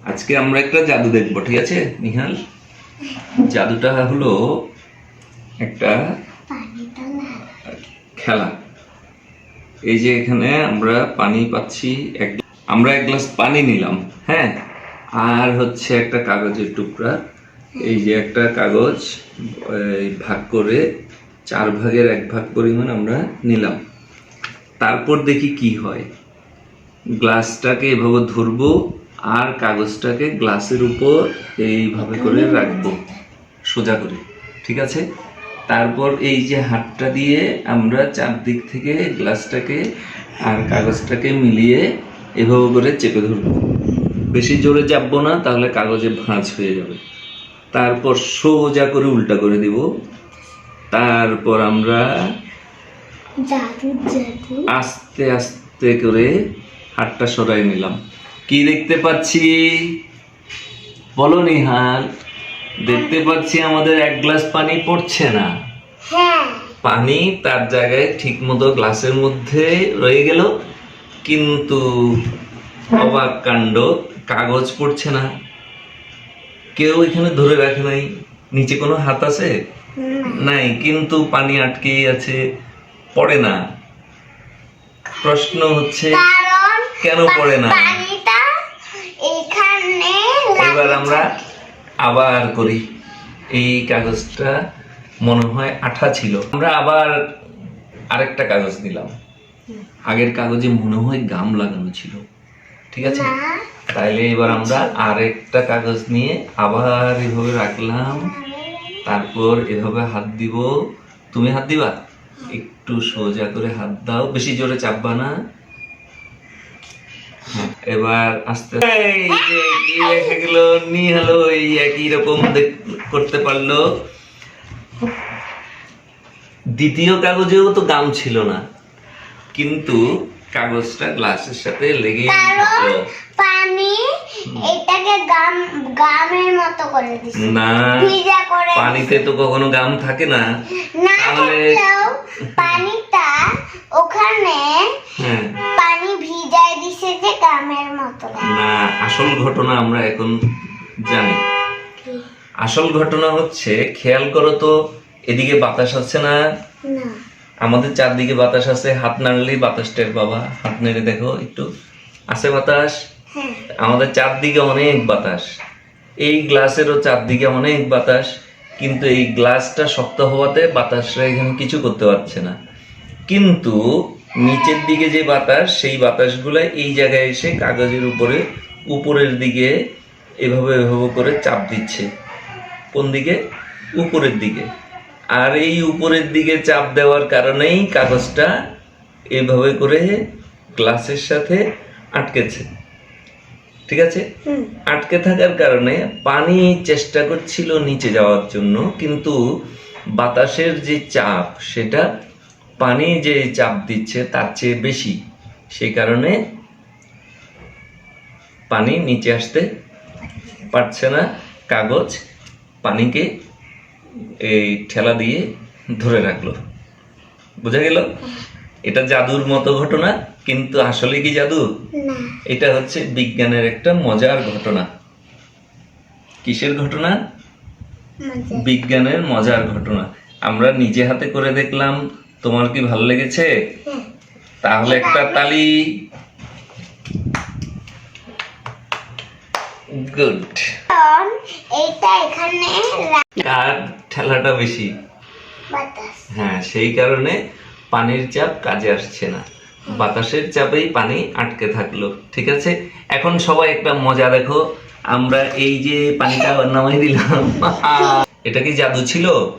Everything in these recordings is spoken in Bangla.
আজকে আমরা একটা জাদু দেখব, ঠিক আছে, নিহাল? জাদুটা হলো একটা খেলা। এই যে এখানে আমরা পানি পাচ্ছি, এক আমরা এক গ্লাস পানি নিলাম হ্যাঁ? আর হচ্ছে একটা কাগজের টুকরা। এই যে একটা কাগজ ভাগ করে, চার ভাগের এক ভাগ পরিমাণ আমরা নিলাম। তারপর দেখি কি হয়। গ্লাসটাকে এভাবে ধরবো আর কাগজটাকে গ্লাসের উপর এইভাবে করে রাখব সোজা করে ঠিক আছে? তারপর এই যে হাতটা দিয়ে আমরা চারদিক থেকে গ্লাসটাকে আর কাগজটাকে মিলিয়ে এভাবে করে চেপে ধরবো। বেশি জোরে চাপবো না তাহলে কাগজে ভাঁজ হয়ে যাবে। তারপর সোজা করে উল্টা করে দিব। তারপর আমরা আস্তে আস্তে করে হাতটা সরাই নিলাম। কি দেখতে পাচ্ছি? বলো নিহাল দেখতে পাচ্ছি আমাদের এক গ্লাস পানি পড়ছে না। হ্যাঁ। পানি তার জায়গায় ঠিক মতো গ্লাসের মধ্যে রয়ে গেল কিন্তু অবাক কাণ্ড কাগজ পড়ছে না। কেউ এখানে ধরে রাখে নাই। নিচে কোনো হাত আছে? নাই। কিন্তু পানি আটকেই আছে পড়ে না। প্রশ্ন হচ্ছে কেন পড়ে না? এবার আমরা আবার করি। এই কাগজটা মনে হয় আঠা ছিল। আমরা আবার আরেকটা কাগজ দিলাম। আগের কাগজে মনে হয় গাম লাগানো ছিল। ঠিক আছে? তাইলে এবার আমরা আরেকটা কাগজ নিয়ে আবার এভাবে রাখলাম। তারপর এভাবে হাত দিব। তুমি হাত দিবা? একটু সোজা করে হাত দাও। বেশি জোরে চাপবা না। হ্যাঁ, এবার আস্তে এই যে কি দেখা গেল নি হলো এই একই রকম করতে পারল। দ্বিতীয় কাগজেও তো গাম ছিল না কিন্তু কাগজটা গ্লাসের সাথে লেগে পানি এটাকে গাম গামের মতো করে দিছে। না ভিজা করে পানিতে তো কখনো গাম থাকে না। না তাহলে- ঘটনা আমরা এখন জানি। আসল ঘটনা হচ্ছে খেয়াল করো তো এদিকে বাতাস আছে না? আমাদের চারদিকে বাতাস আছে হাত নাড়লেই বাতাস টের পাবা। হাত নেড়ে দেখো একটু। আছে বাতাস? হ্যাঁ। আমাদের চারদিকে অনেক বাতাস। এই গ্লাসেরও চারদিকে অনেক বাতাস কিন্তু এই গ্লাসটা শক্ত হওয়াতে বাতাসরা এখানে কিছু করতে পারছে না। কিন্তু নিচের দিকে যে বাতাস সেই বাতাসগুলো এই জায়গায় এসে কাগজের উপরে উপরের দিকে এভাবে এভাবে করে চাপ দিচ্ছে। কোন দিকে? উপরের দিকে। আর এই উপরের দিকে চাপ দেওয়ার কারণেই কাগজটা এভাবে করে গ্লাসের সাথে আটকেছে। ঠিক আছে? আটকে থাকার কারণে পানি চেষ্টা করছিল নিচে যাওয়ার জন্য কিন্তু বাতাসের যে চাপ সেটা পানি যে চাপ দিচ্ছে তার চেয়ে বেশি। সেই কারণে পানি নিচে আসতে পারছে না। কাগজ পানিকে এই ঠেলা দিয়ে ধরে রাখল। বোঝা গেল? এটা জাদুর মতো ঘটনা কিন্তু আসলে কি জাদু? এটা হচ্ছে বিজ্ঞানের একটা মজার ঘটনা। কিসের ঘটনা? বিজ্ঞানের মজার ঘটনা। আমরা নিজে হাতে করে দেখলাম। তোমার কি ভালো লেগেছে? হ্যাঁ। তাহলে একটা তালি। গুড। এইটা এখানে রা- কার ঠেলাটা বেশি। হ্যাঁ সেই কারণে পানির চাপ কাজে আসছে না। বাতাসের চাপেই পানি আটকে থাকল ঠিক আছে? এখন সবাই একটা মজা দেখো। আমরা এই যে পানিটা নামাই দিলাম। এটা কি জাদু ছিল?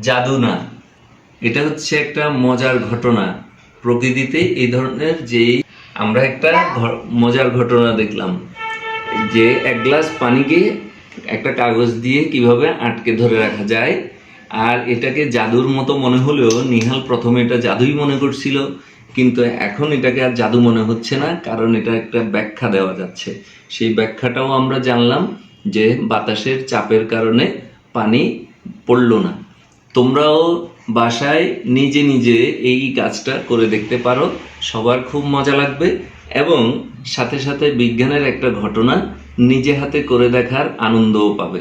জাদু না। এটা হচ্ছে একটা মজার ঘটনা। প্রকৃতিতে এই ধরনের যে আমরা একটা মজার ঘটনা দেখলাম। যে এক গ্লাস পানিকে একটা কাগজ দিয়ে কীভাবে আটকে ধরে রাখা যায়, আর এটাকে জাদুর মতো মনে হলেও নিহাল প্রথমে এটা জাদুই মনে করছিল, কিন্তু এখন এটাকে আর জাদু মনে হচ্ছে না, কারণ এটা একটা ব্যাখ্যা দেওয়া যাচ্ছে। সেই ব্যাখ্যাটাও আমরা জানলাম যে বাতাসের চাপের কারণে পানি পড়ল না। তোমরাও বাসায় নিজে নিজে এই কাজটা করে দেখতে পারো, সবার খুব মজা লাগবে। এবং সাথে সাথে বিজ্ঞানের একটা ঘটনা নিজে হাতে করে দেখার আনন্দও পাবে।